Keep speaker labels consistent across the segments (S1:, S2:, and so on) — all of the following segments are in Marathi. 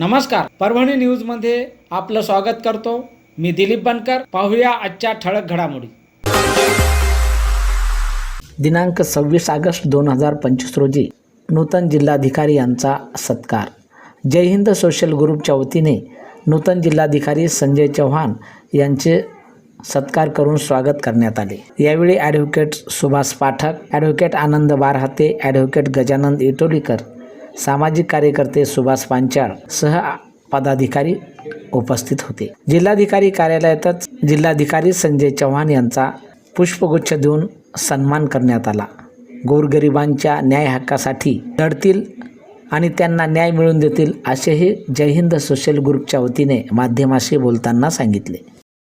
S1: नमस्कार. परभणी न्यूजमध्ये आपलं स्वागत करतो. मी दिलीप बनकर. पाहूया आजच्या ठळक घडामोडी. दिनांक सव्वीस ऑगस्ट दोन हजार पंचवीस रोजी नूतन जिल्हाधिकारी यांचा सत्कार. जय हिंद सोशल ग्रुपच्या वतीने नूतन जिल्हाधिकारी संजय चव्हाण यांचे सत्कार करून स्वागत करण्यात आले. यावेळी advocate Subhash Pathak advocate Anand Barhate advocate Gajanand Itolikar सामाजिक कार्यकर्ते सुभाष पांचाळ सह पदाधिकारी उपस्थित होते. जिल्हाधिकारी कार्यालयातच जिल्हाधिकारी संजय चव्हाण यांचा पुष्पगुच्छ देऊन सन्मान करण्यात आला. गोरगरिबांच्या न्याय हक्कासाठी लढतील आणि त्यांना न्याय मिळवून देतील असेही जय हिंद सोशल ग्रुपच्या वतीने माध्यमाशी बोलताना सांगितले.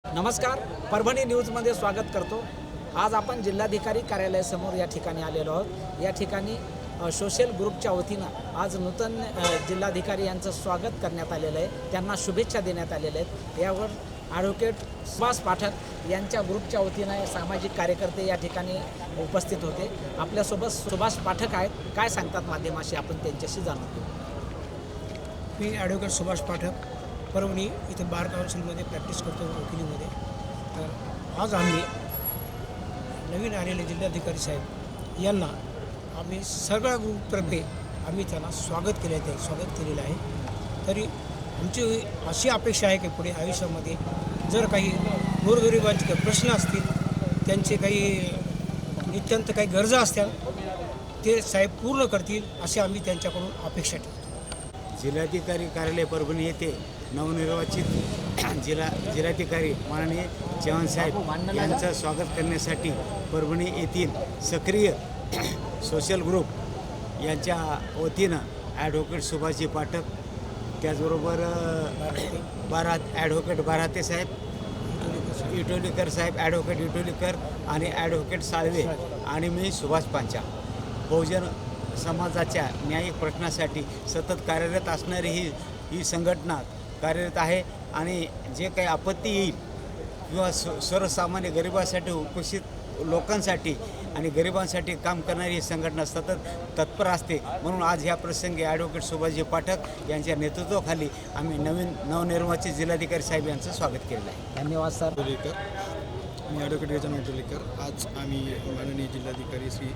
S1: नमस्कार परभणी न्यूजमध्ये स्वागत करतो. आज आपण जिल्हाधिकारी कार्यालयासमोर या ठिकाणी आलेलो आहोत. या ठिकाणी सोशल ग्रुपच्या वतीनं आज नूतन जिल्हाधिकारी यांचं स्वागत करण्यात आलेलं आहे. त्यांना शुभेच्छा देण्यात आलेल्या आहेत. यावर ॲडव्होकेट सुभाष पाठक यांच्या ग्रुपच्या वतीनं सामाजिक कार्यकर्ते या ठिकाणी उपस्थित होते. आपल्यासोबत सुभाष पाठक आहेत. काय सांगतात माध्यमाशी आपण त्यांच्याशी जाणून घेऊ.
S2: मी ॲडव्होकेट सुभाष पाठक परभणी इथे बार काउन्सिलमध्ये प्रॅक्टिस करतो वकिलीमध्ये. तर आज आम्ही नवीन आलेले जिल्हाधिकारी साहेब यांना आम्ही सगळ्या ग्रुपतर्फे आम्ही त्यांना स्वागत केलं आहे स्वागत केलेलं आहे. तरी आमची अशी अपेक्षा आहे की पुढे आयुष्यामध्ये जर काही गोरगरिबांचे काही प्रश्न असतील त्यांचे काही नित्यंत काही गरजा असतील ते साहेब पूर्ण करतील असे आम्ही त्यांच्याकडून अपेक्षा ठेवतो.
S3: जिल्हाधिकारी कार्यालय परभणी येथे नवनिर्वाचित जिल्हा जिल्हाधिकारी माननीय चव्हाण साहेब यांचं स्वागत करण्यासाठी परभणी येथील सक्रिय सोशल ग्रुप यांच्या वतीनं ॲडव्होकेट सुभाषजी पाठक त्याचबरोबर बारात ॲडव्होकेट बाराते साहेब इटोलीकर साहेब ॲडव्होकेट इटोलीकर आणि ॲडव्होकेट साळवे आणि मी सुभाष पांचा बहुजन समाजाच्या न्यायिक प्रश्नासाठी सतत कार्यरत असणारी ही ही संघटना कार्यरत आहे आणि जे काही आपत्ती येईल किंवा स सर्वसामान्य गरिबासाठी उपस्थित लोकांसाठी आणि गरिबांसाठी काम करणारी ही संघटना सतत तत्पर असते. म्हणून आज ह्या प्रसंगी ॲडव्होकेट सुभाषजी पाठक यांच्या नेतृत्वाखाली आम्ही नवीन नवनिर्वाचित जिल्हाधिकारी साहेब यांचं स्वागत केलेलं आहे.
S1: धन्यवाद सर.
S4: टोलेकर मी ॲडव्होकेट गजानन टोलेकर आज आम्ही माननीय जिल्हाधिकारी श्री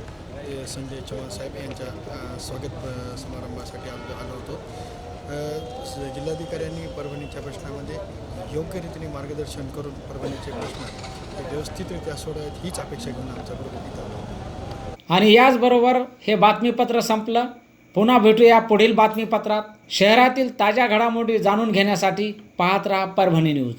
S4: संजय चव्हाण साहेब यांच्या स्वागत समारंभासाठी आलो आलो होतो. जिल्हाधिकाऱ्यांनी परभणीच्या प्रश्नामध्ये योग्य रीतीने मार्गदर्शन करून परभणीचे प्रश्न व्यवस्थितरित्या सोडावेत हीच अपेक्षा घेऊन आमच्याबरोबर
S1: आणि याचबरोबर हे बातमीपत्र संपलं. पुन्हा भेटूया पुढील बातमीपत्रात. शहरातील ताज्या घडामोडी जाणून घेण्यासाठी पाहत राहा परभणी न्यूज.